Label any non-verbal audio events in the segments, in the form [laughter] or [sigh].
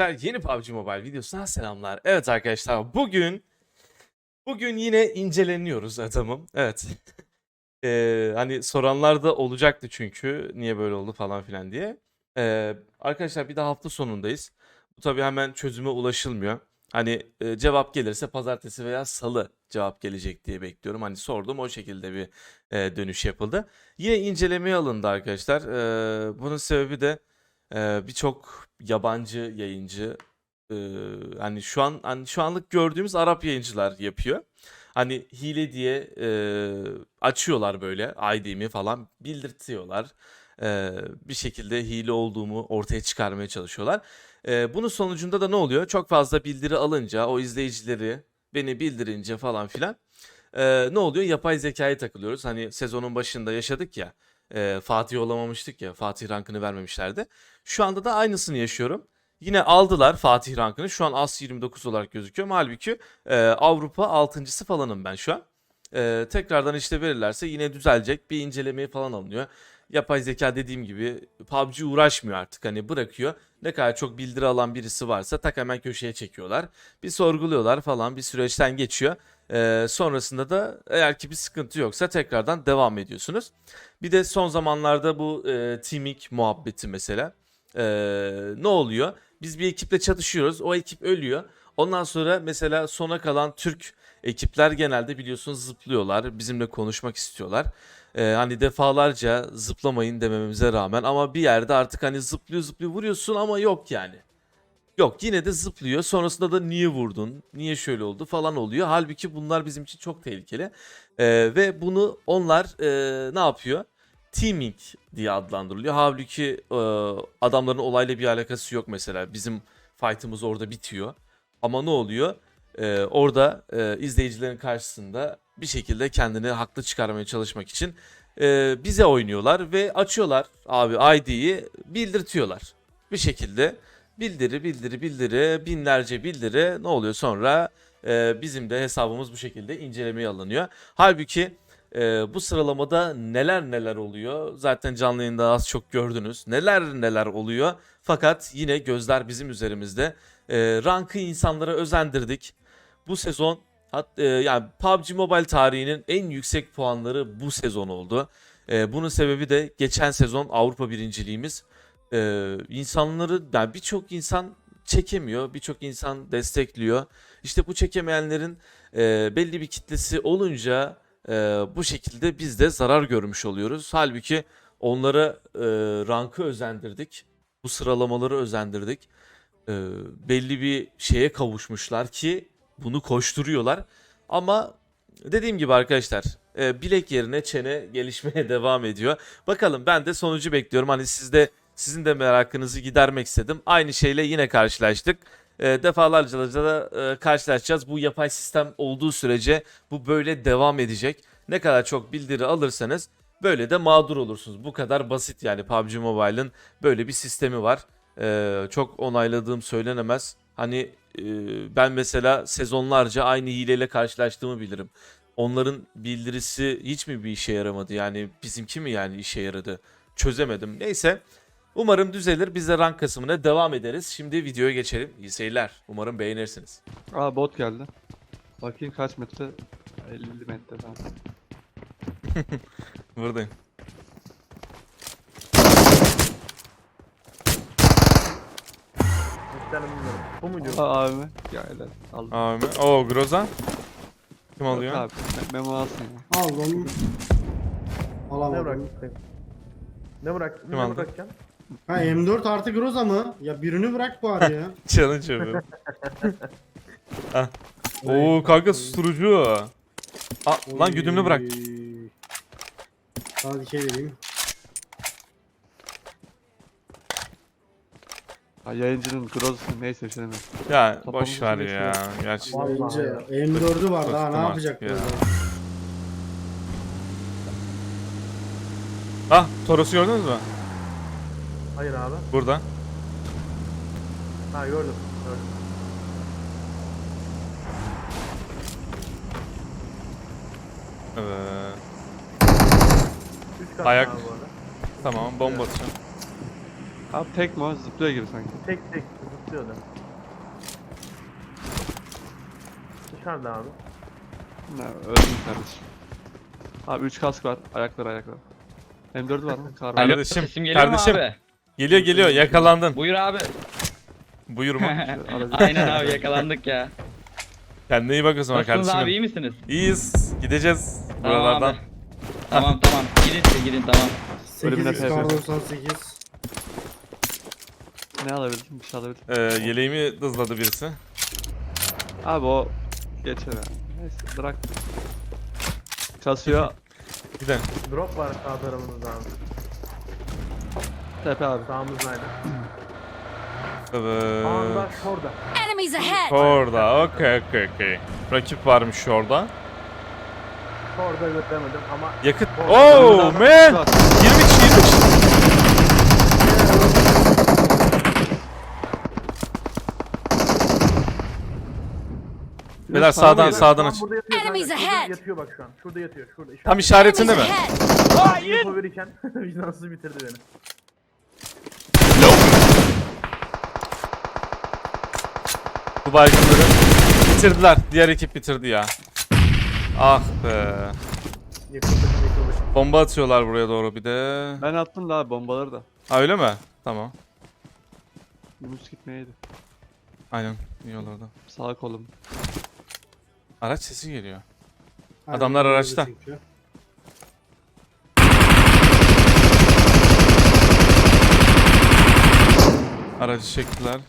arkadaşlar. Yeni PUBG Mobile videosuna selamlar. Evet arkadaşlar bugün bugün yine inceleniyoruz adamım. Evet. [laughs] Ee, hani soranlar da olacaktı çünkü niye böyle oldu falan filan diye. Ee, arkadaşlar bir de hafta sonundayız. Bu tabii hemen çözüme ulaşılmıyor. Hani e, cevap gelirse pazartesi veya salı cevap gelecek diye bekliyorum. Hani sordum o şekilde bir e, dönüş yapıldı. Yine incelemeye alındı arkadaşlar. Ee, bunun sebebi de e, birçok yabancı yayıncı e, hani şu an hani şu anlık gördüğümüz Arap yayıncılar yapıyor. Hani hile diye e, açıyorlar böyle ID'mi falan bildirtiyorlar. E, bir şekilde hile olduğumu ortaya çıkarmaya çalışıyorlar. E, bunun sonucunda da ne oluyor? Çok fazla bildiri alınca o izleyicileri beni bildirince falan filan e, ne oluyor? Yapay zekaya takılıyoruz. Hani sezonun başında yaşadık ya. E, Fatih olamamıştık ya. Fatih rankını vermemişlerdi. Şu anda da aynısını yaşıyorum. Yine aldılar Fatih rankını. Şu an As 29 olarak gözüküyor. Halbuki e, Avrupa 6.sı falanım ben şu an. E, tekrardan işte verirlerse yine düzelecek. Bir incelemeye falan alınıyor. Yapay zeka dediğim gibi PUBG uğraşmıyor artık. Hani bırakıyor. Ne kadar çok bildiri alan birisi varsa tak hemen köşeye çekiyorlar. Bir sorguluyorlar falan bir süreçten geçiyor. E, sonrasında da eğer ki bir sıkıntı yoksa tekrardan devam ediyorsunuz. Bir de son zamanlarda bu e, Teaming muhabbeti mesela. E, ne oluyor? Biz bir ekiple çatışıyoruz. O ekip ölüyor. Ondan sonra mesela sona kalan Türk ekipler genelde biliyorsunuz zıplıyorlar. Bizimle konuşmak istiyorlar. E, hani defalarca zıplamayın demememize rağmen ama bir yerde artık hani zıplıyor zıplıyor vuruyorsun ama yok yani. Yok yine de zıplıyor. Sonrasında da niye vurdun? Niye şöyle oldu falan oluyor. Halbuki bunlar bizim için çok tehlikeli. Ee, ve bunu onlar e, ne yapıyor? Teaming diye adlandırılıyor. Halbuki e, adamların olayla bir alakası yok mesela. Bizim fight'ımız orada bitiyor. Ama ne oluyor? Ee, orada e, izleyicilerin karşısında bir şekilde kendini haklı çıkarmaya çalışmak için e, bize oynuyorlar ve açıyorlar abi ID'yi bildirtiyorlar. Bir şekilde bildiri bildiri bildiri binlerce bildiri. Ne oluyor sonra? E, bizim de hesabımız bu şekilde incelemeye alınıyor. Halbuki e, bu sıralamada neler neler oluyor? Zaten canlı yayında az çok gördünüz. Neler neler oluyor? Fakat yine gözler bizim üzerimizde. E, rankı insanlara özendirdik. Bu sezon hat, e, yani PUBG Mobile tarihinin en yüksek puanları bu sezon oldu. E, bunun sebebi de geçen sezon Avrupa birinciliğimiz e, insanları yani birçok insan çekemiyor, birçok insan destekliyor. İşte bu çekemeyenlerin e, belli bir kitlesi olunca e, bu şekilde biz de zarar görmüş oluyoruz. Halbuki onlara e, rankı özendirdik, bu sıralamaları özendirdik. E, belli bir şeye kavuşmuşlar ki bunu koşturuyorlar. Ama dediğim gibi arkadaşlar e, bilek yerine çene gelişmeye [laughs] devam ediyor. Bakalım ben de sonucu bekliyorum. Hani sizde sizin de merakınızı gidermek istedim. Aynı şeyle yine karşılaştık. E, defalarca da e, karşılaşacağız. Bu yapay sistem olduğu sürece bu böyle devam edecek. Ne kadar çok bildiri alırsanız böyle de mağdur olursunuz. Bu kadar basit yani PUBG Mobile'ın böyle bir sistemi var. E, çok onayladığım söylenemez. Hani ben mesela sezonlarca aynı hileyle karşılaştığımı bilirim. Onların bildirisi hiç mi bir işe yaramadı? Yani bizimki mi yani işe yaradı? Çözemedim. Neyse. Umarım düzelir. Biz de rank kısmına devam ederiz. Şimdi videoya geçelim. İyi seyirler. Umarım beğenirsiniz. Aa bot geldi. Bakayım kaç metre? 50 metre falan. [laughs] Buradayım. Muhtemelen bilmiyorum. Bu muydu? Aa abime. Ya helal. Aldım. Abi. Oo Groza. Kim Yok alıyor? Abi me- memo alsın ya. Aldım. Ne Alamadım. bıraktın? Ne bırak? Kim Ne aldı? bırakacaksın? Ha M4 artı Groza mı? Ya birini bırak bari ya. [laughs] Challenge yapıyorum. [laughs] ah. Oo kanka susturucu. Aa, lan güdümlü bırak. Oy. Sana dikey vereyim. Ha, yayıncının grozası neyse şimdi. Ya Kafamızı boş ver geçiyor. ya. Gerçekten. Vallahi ya. M4'ü var daha ne Bıktım yapacak artık ya. Groza? Ah Toros'u gördünüz mü? Hayır abi. Burada. Ha gördüm. Gördüm. Evet. Üç kat Ayak. abi bu arada. Tamam bomba atacağım. Abi tek mi o? Zıplıyor gibi sanki. Tek tek zıplıyordu. Dışarıda abi. Ne öldüm kardeşim. Abi 3 kask var. Ayaklar ayaklar. M4 var mı? [laughs] Kar var. Alo, Kardeşim, sesim geliyor kardeşim. mu abi? Geliyor geliyor yakalandın. Buyur abi. Buyur mu? [laughs] Aracı- Aynen abi yakalandık ya. Kendine iyi bak o zaman Nasılsınız kardeşim. abi iyi misiniz? İyiyiz. Gideceğiz Tamam buralardan. abi. Tamam tamam. Gidin siz gidin tamam. Ölümüne 8 tebrik. kar 98. Ne alabilirim? Bir şey alabilirim. Ee, yeleğimi hızladı birisi. Abi o geçer yani. Neyse bırak. Kasıyor. Gidelim. Drop var sağ tarafımızda abi. Tepe abi. Sağımızdaydı. Evet. Anda şurada. Enemies ahead! Orada. Okey okey okey. Rakip varmış orada. Şurada göremedim ama Yakıt. Orada. Oh man. 20 kişi 20 kişi. Beyler sağdan sağdan Tam aç. burada yatıyor kanka. Enemies Şurada ahead. yatıyor bak şu an. Şurada yatıyor. Şurada. işaret- Tam işaretinde mi? ahead! Info verirken [laughs] vicdansız bitirdi beni. Bu baygınları bitirdiler. Diğer ekip bitirdi ya. Ah be. Bomba atıyorlar buraya doğru bir de. Ben attım da abi bombaları da. Ha öyle mi? Tamam. Yunus gitmeyeydi. Aynen. İyi olurdu. Sağ kolum. Araç sesi geliyor. Aynen, Adamlar araçta. çünkü. Aracı çektiler.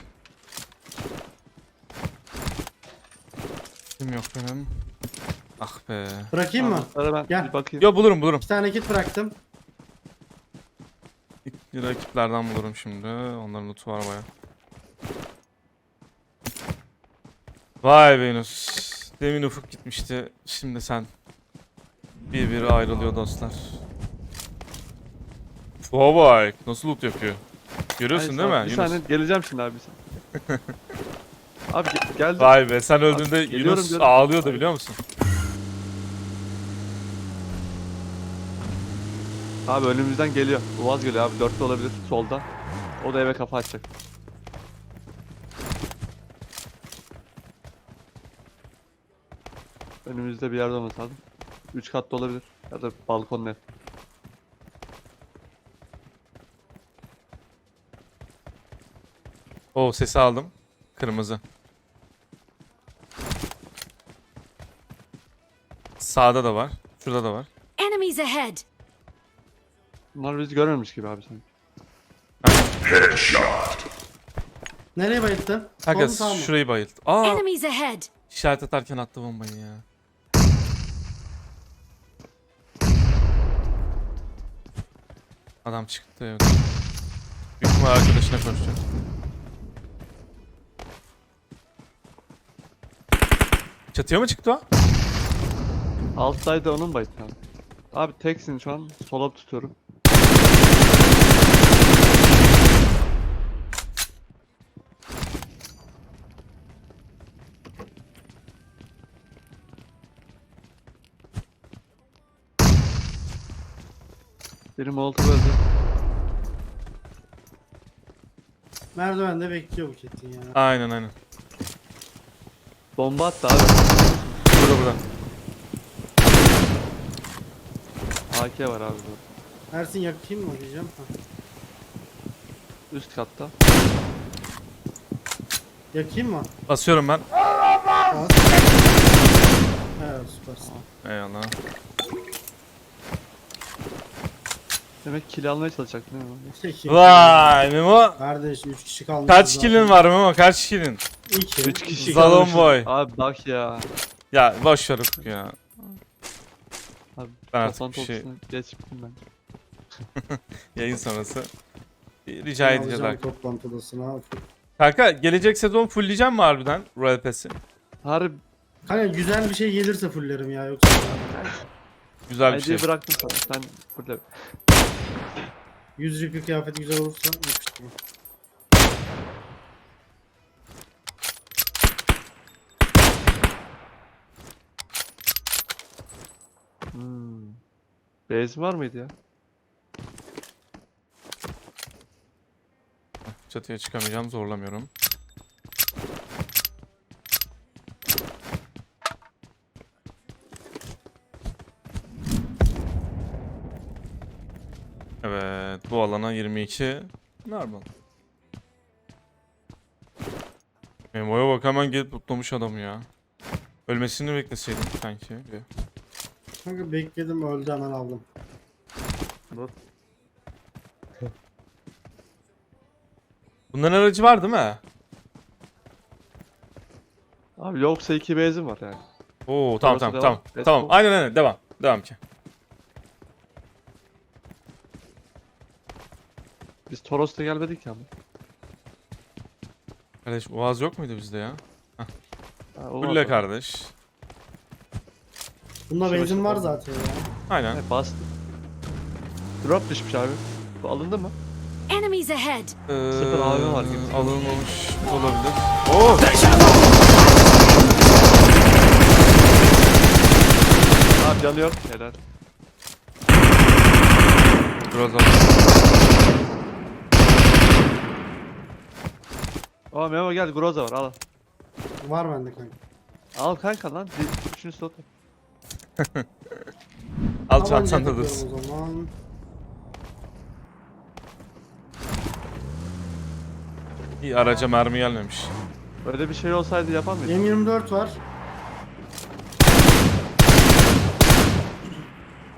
Kim yok benim? Ah be. Bırakayım mı? Ben Gel. bir bakayım. Yo bulurum bulurum. İki tane kit bıraktım. Rakiplerden bulurum şimdi. Onların lootu var baya. Vay be Yunus. Demin Ufuk gitmişti. Şimdi sen. Bir bir ayrılıyor dostlar. Vay nasıl loot yapıyor? Görüyorsun Ay, değil mi Bir Yunus? saniye geleceğim şimdi abi saniye. [laughs] abi ge- geldim. Vay be sen öldüğünde Geliyorum Yunus diyorum. ağlıyordu biliyor musun? Abi önümüzden geliyor. Uaz geliyor abi. Dörtlü olabilir solda. O da eve kafa açacak. Önümüzde bir yerde olması lazım. Üç katlı olabilir. Ya da balkonlu ev. O sesi aldım. Kırmızı. Sağda da var. Şurada da var. Enemies ahead! Bunlar bizi görmemiş gibi abi sanki. Nereye bayılttı? Kanka sağ mı? şurayı bayılt. Aa Enemies ahead! işaret atarken attı bombayı ya. Adam çıktı evet. Büyük ihtimal arkadaşına koşacak. Çatıya mı çıktı o? Alttaydı onun bayıt abi. Abi teksin şu an. Sola tutuyorum. Biri molotov öldü. Merdivende bekliyor bu kitin ya. Aynen aynen. Bomba attı abi. Burada burada. AK var abi bu. Ersin yakayım mı diyeceğim. Ha. Üst katta. Yakayım mı? Basıyorum ben. Bas. Evet süpersin. Eyvallah. Demek kill almaya çalışacaktın değil mi? Vay Memo. Kardeş 3 kişi kalmış. Kaç killin var Memo? Kaç killin? 2. Üç kişi Zalon kalmışız. boy. Abi bak ya. Ya boş ver Ufuk ya. Abi Ben artık bir şey odasına geç bittim ben. [laughs] yayın sonrası rica edeceğiz arkadaşlar. Toplantı odasına. Kanka gelecek sezon fullleyeceğim mi harbiden Royal Pass'i? Harbi Kanka güzel bir şey gelirse fullerim ya yoksa. Güzel bir şey. ID'yi bıraktım sana. Sen burada. 100 ripli kıyafeti güzel olursa yapıştırma. Hmm. Base var mıydı ya? Çatıya çıkamayacağım zorlamıyorum. Evet bu alana 22 normal. Memo'ya bak hemen gelip tutlamış adamı ya. Ölmesini bekleseydim sanki. Kanka bekledim öldü hemen aldım. Bunların aracı var değil mi? Abi yoksa iki benzin var yani. Oo tamam tamam devam. tamam. Let's Tamam go. aynen aynen devam. Devam ki. Biz Toros'ta gelmedik ya. Kardeş Boğaz yok muydu bizde ya? Ha, o Kulle var. kardeş. Bunda Şurası benzin var zaten ya. Aynen. He, bastı. Drop düşmüş abi. Bu alındı mı? Enemies ahead! Ee, Sıfır AVM var gibi. Alınmamış olabilir. Oo! Abi canı yok. Helal. Biraz al. Aa Memo gel Groza var al. Var bende kanka. Al kanka lan. Bir- Üçüncü slot. Al Tabanca çantanda dur. takıyorum O zaman. İyi araca mermi gelmemiş. Öyle bir şey olsaydı yapar mıydı? M24 var.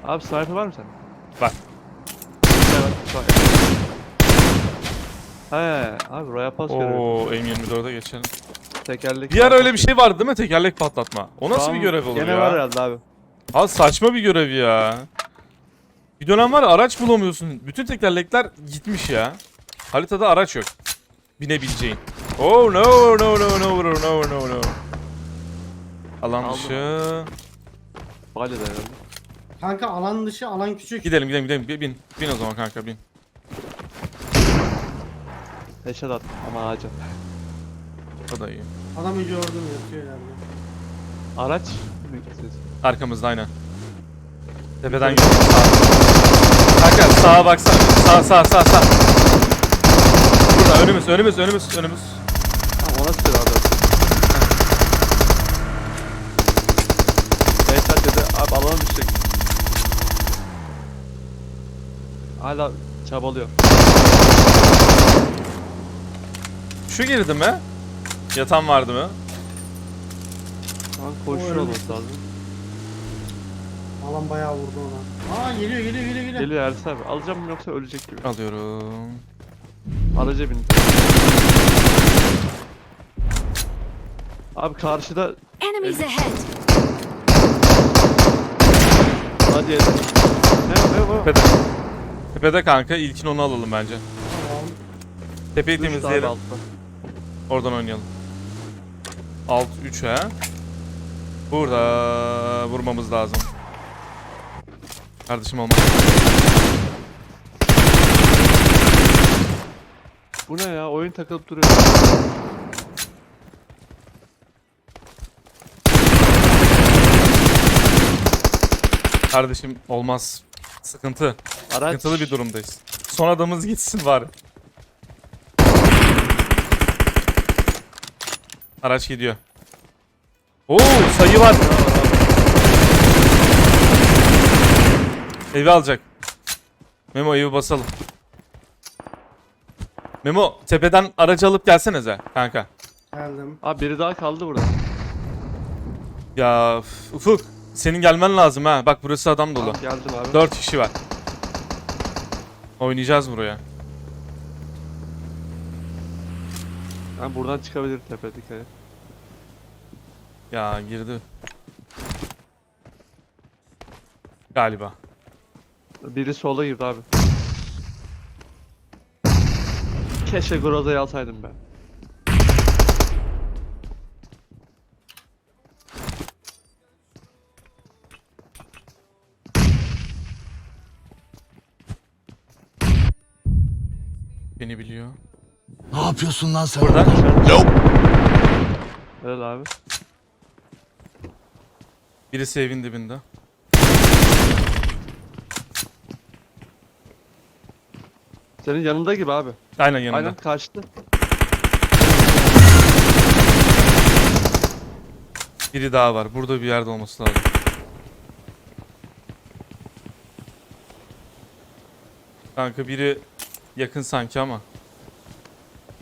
Abi sniper var mı sende? Var. Evet, var. He abi Royal Pass görevi. Oo M24'e geçelim. Tekerlek. Bir ara öyle bir şey vardı değil mi? Tekerlek patlatma. O nasıl Tamam, bir görev olur Gene ya? var herhalde abi. Abi saçma bir görev ya. Bir dönem var ya, araç bulamıyorsun. Bütün tekerlekler gitmiş ya. Haritada araç yok. Binebileceğin. Oh no no no no no no no no. Alan Aldım dışı. Bali de herhalde. Kanka alan dışı alan küçük. Gidelim gidelim gidelim. Bin. Bin o zaman kanka bin. Headshot at ama ağaca. O da iyi. Adamı gördüm yatıyor ileride. Araç mı gideceğiz? Arkamızda aynen. Tepeden. Sağ. Kanka sağa baksana. Sağ sağ sağ sağ. Burada önümüz önümüz önümüz önümüz. Tamam ona sıkıyor abi. Headshot dedi. Abi alalım düşecek. Hala çabalıyor. Şu girdi mi? Yatan vardı mı? Şu an koşuyor olması lazım. Alan bayağı vurdu ona. Aa geliyor geliyor geliyor geliyor. Geliyor Ersin abi. Alacağım mı yoksa ölecek gibi. Alıyorum. Araca bindi. Abi karşıda Enemies ahead! hadi yedim. Ne ne ne? Tepede. Tepede kanka ilkin onu alalım bence. Tamam. Tepeyi Düştü abi temizleyelim. altta. Oradan oynayalım. Alt 3 he. Burada vurmamız lazım. Kardeşim olmaz. Bu ne ya? Oyun takılıp duruyor. Kardeşim olmaz. Sıkıntı. Araç. Sıkıntılı bir durumdayız. Son adamımız gitsin bari. Araç gidiyor. Oo sayı var. Evi alacak. Memo evi basalım. Memo tepeden aracı alıp gelsenize kanka. Geldim. Abi biri daha kaldı burada. Ya üf, Ufuk senin gelmen lazım ha. Bak burası adam dolu. Abi geldim abi. 4 kişi var. Oynayacağız buraya. Ben buradan çıkabilir tepe dikkat et. Ya girdi. Galiba. Biri sola girdi abi. Keşke Groza'yı alsaydım ben. Beni biliyor. Ne yapıyorsun lan sen? Burada. Evet abi. Birisi evin dibinde. Senin yanında gibi abi. Aynen yanında. Aynen karşıda. Biri daha var. Burada bir yerde olması lazım. Kanka biri yakın sanki ama.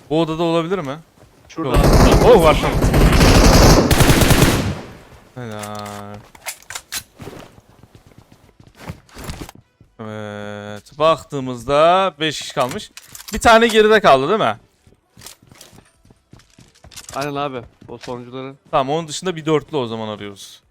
Bu odada olabilir mi? Şurada. Oh var tamam. Helal. Evet. Baktığımızda 5 kişi kalmış. Bir tane geride kaldı değil mi? Aynen abi. O sonuncuları. Tamam onun dışında bir dörtlü o zaman arıyoruz.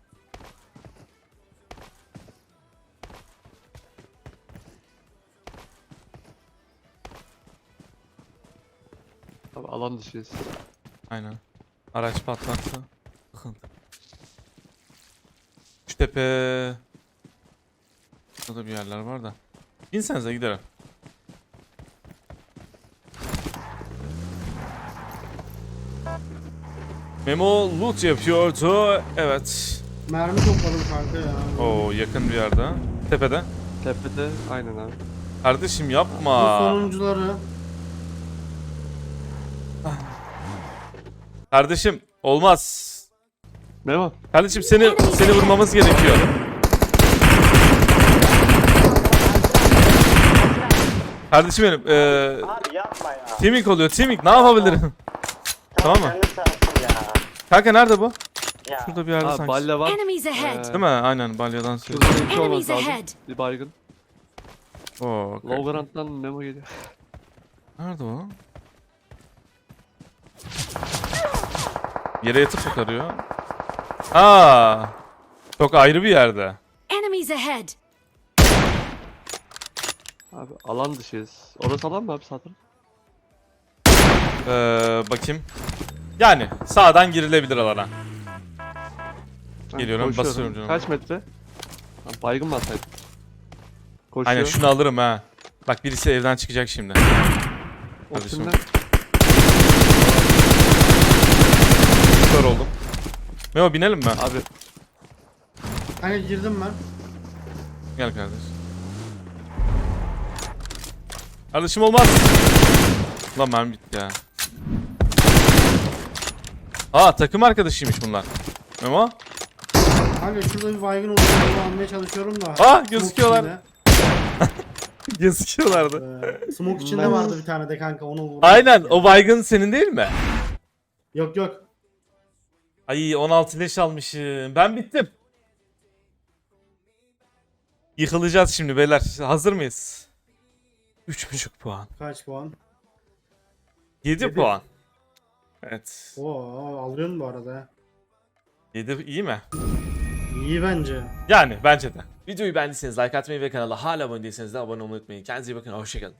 Alan dışıyız. Aynen. Araç patlarsa. Sıkıntı. Şu tepe... Burada bir yerler var da. Binsenize gidelim. Memo loot yapıyordu. Evet. Mermi topladım kanka ya. Oo yakın bir yerde. Tepede. Tepede. Aynen abi. Kardeşim Bu yapma. sonuncuları. Kardeşim olmaz. Memo. Kardeşim seni seni vurmamız gerekiyor. Kardeşim benim eee Abi yapma ya. teaming oluyor teaming ne yapabilirim? Tamam mı? Ya. Kanka nerede bu? Ya. Şurada bir yerde Ha sanki. balya var. Enemies ahead. Değil mi? Aynen balyadan söylüyor. Şurada iki Enemies olması lazım. ahead. Bir baygın. Oo, okay. Low Grant'tan memo geliyor. Nerede o? Yere yatıp kurtarıyor. Aa! Çok ayrı bir yerde. Enemies ahead. Abi alan dışıyız. Orası alan mı abi sağ taraf? Ee, bakayım. Yani sağdan girilebilir alana. Ben Geliyorum, koşuyorum. basıyorum canım. Kaç metre? Ha, baygın mı atsaydın? Koşuyor. Aynen şunu alırım ha. Bak birisi evden çıkacak şimdi. O kardeşim. kimden? Kör oldum. Memo binelim mi? Abi Kanka girdim ben. Gel kardeş. Kardeşim olmaz. Lan mermi bitti ya. Aa takım arkadaşıymış bunlar. Memo. Kanka şurada bir baygın olduğunu almaya çalışıyorum da. Aa Smoke gözüküyorlar. [laughs] Gözüküyorlardı. Ee, smoke içinde Ben- vardı bir tane de kanka onu vurdum. Aynen o baygın senin değil mi? Yok yok. Ay 16 leş almışım. Ben bittim. Yıkılacağız şimdi beyler. Hazır mıyız? 3.5 puan. Kaç puan? 7 Yedi. puan. Evet. Oo alıyorsun bu arada. ha. 7 iyi mi? İyi bence. Yani bence de. Videoyu beğendiyseniz like atmayı ve kanala hala abone değilseniz de abone olmayı unutmayın. Kendinize iyi bakın. Hoşçakalın.